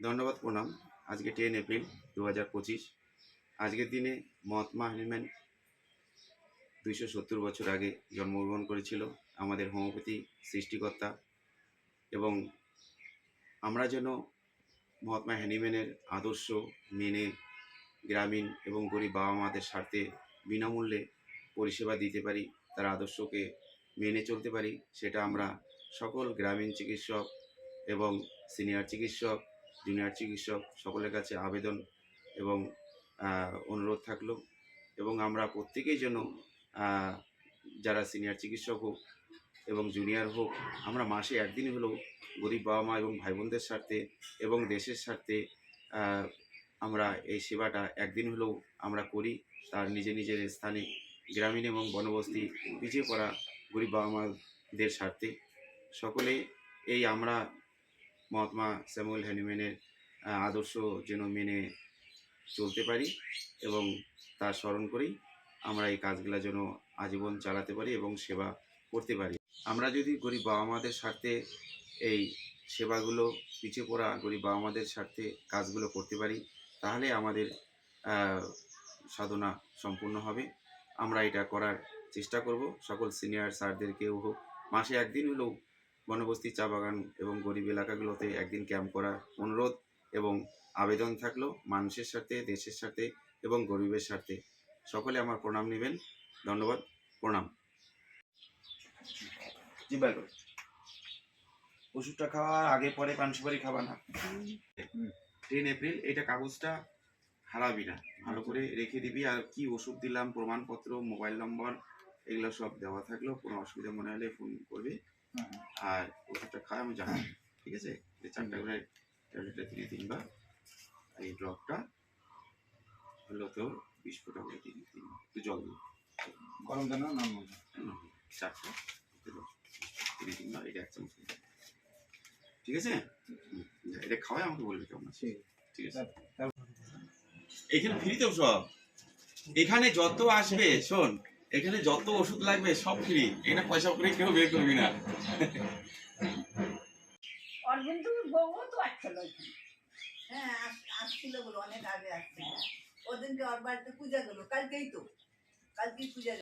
ধন্যবাদ, প্রণাম। আজকে টেন এপ্রিল দু হাজার পঁচিশ। আজকের দিনে মহাত্মা হ্যানিম্যান দুইশো সত্তর বছর আগে জন্মগ্রহণ করেছিল, আমাদের হোমিওপ্যাথি সৃষ্টিকর্তা। এবং আমরা যেন মহাত্মা হ্যানিম্যানের আদর্শ মেনে গ্রামীণ এবং গরিব বাবা মাদের স্বার্থে বিনামূল্যে পরিষেবা দিতে পারি, তার আদর্শকে মেনে চলতে পারি, সেটা আমরা সকল গ্রামীণ চিকিৎসক এবং সিনিয়র চিকিৎসক, জুনিয়র চিকিৎসক সকলের কাছে আবেদন এবং অনুরোধ থাকল এবং আমরা প্রত্যেকেই যেন যারা সিনিয়র চিকিৎসক হোক এবং জুনিয়র হোক, আমরা মাসে একদিন হলেও গরিব বাবা মা এবং ভাই বোনদের স্বার্থে এবং দেশের স্বার্থে আমরা এই সেবাটা একদিন হলেও আমরা করি, তার নিজে নিজের স্থানে গ্রামীণ এবং বনবস্তি পিছিয়ে পড়া গরিব বাবা মাদের স্বার্থে সকলে এই আমরা মহাত্মা স্যামুয়েল হ্যানিম্যানের আদর্শ যেন মেনে চলতে পারি এবং তার স্মরণ করেই আমরা এই কাজগুলো যেন আজীবন চালাতে পারি এবং সেবা করতে পারি। আমরা যদি গরিব বাবা মাদের স্বার্থে এই সেবাগুলো পিছিয়ে পড়া গরিব বাবা মাদের স্বার্থে কাজগুলো করতে পারি, তাহলে আমাদের সাধনা সম্পূর্ণ হবে। আমরা এটা করার চেষ্টা করব। সকল সিনিয়র স্যারদেরকেও হোক মাসে একদিন হলেও বনবস্তি চা বাগান এবং গরিব এলাকাগুলোতে একদিন ক্যাম্প করার অনুরোধ এবং আবেদন থাকল মানুষের সাথে দেশের সাথে এবং গরিবের সাথে। সকলে আমার প্রণাম নেবেন। ধন্যবাদ। প্রণাম। জি ওষুধটা খাওয়ার আগে পরে পান সুপারি খাবা না। টেন এপ্রিল এটা কাগজটা হারাবি না। ভালো করে রেখে দিবি। আর কি ওষুধ দিলাম প্রমাণপত্র মোবাইল নম্বর এগুলো সব দেওয়া থাকল। কোনো অসুবিধা মনে হলে ফোন করবি। আর ওষুধটা খাওয়া আমি জানি। ঠিক আছে? এই চারটা করে ট্যাবলেটটা দিনে তিনবার আর এই ড্রপটা হলো তোর বিশ ফোঁটা করে দিন তিন একটু জল দিন গরম দেন না চারটা। দিনে তিনবার এটা এক চামচ ঠিক আছে? এটা খাওয়াই আমাকে বলবে কেমন আছে। ঠিক। আছে। এখানে ফ্রি তো সব। এখানে যত আসবে, শোন, এখানে যত ওষুধ লাগবে, সব ফ্রি এখানে পয়সা করে কেউ বের করবি না। অরবিন্দ বউ তো আসছিল হ্যাঁ আস- আসছিল বলে অনেক আগে আসছিল ওদিনকে ওর বাড়িতে পূজা গেলো কালকেই তো। কালকেই পূজা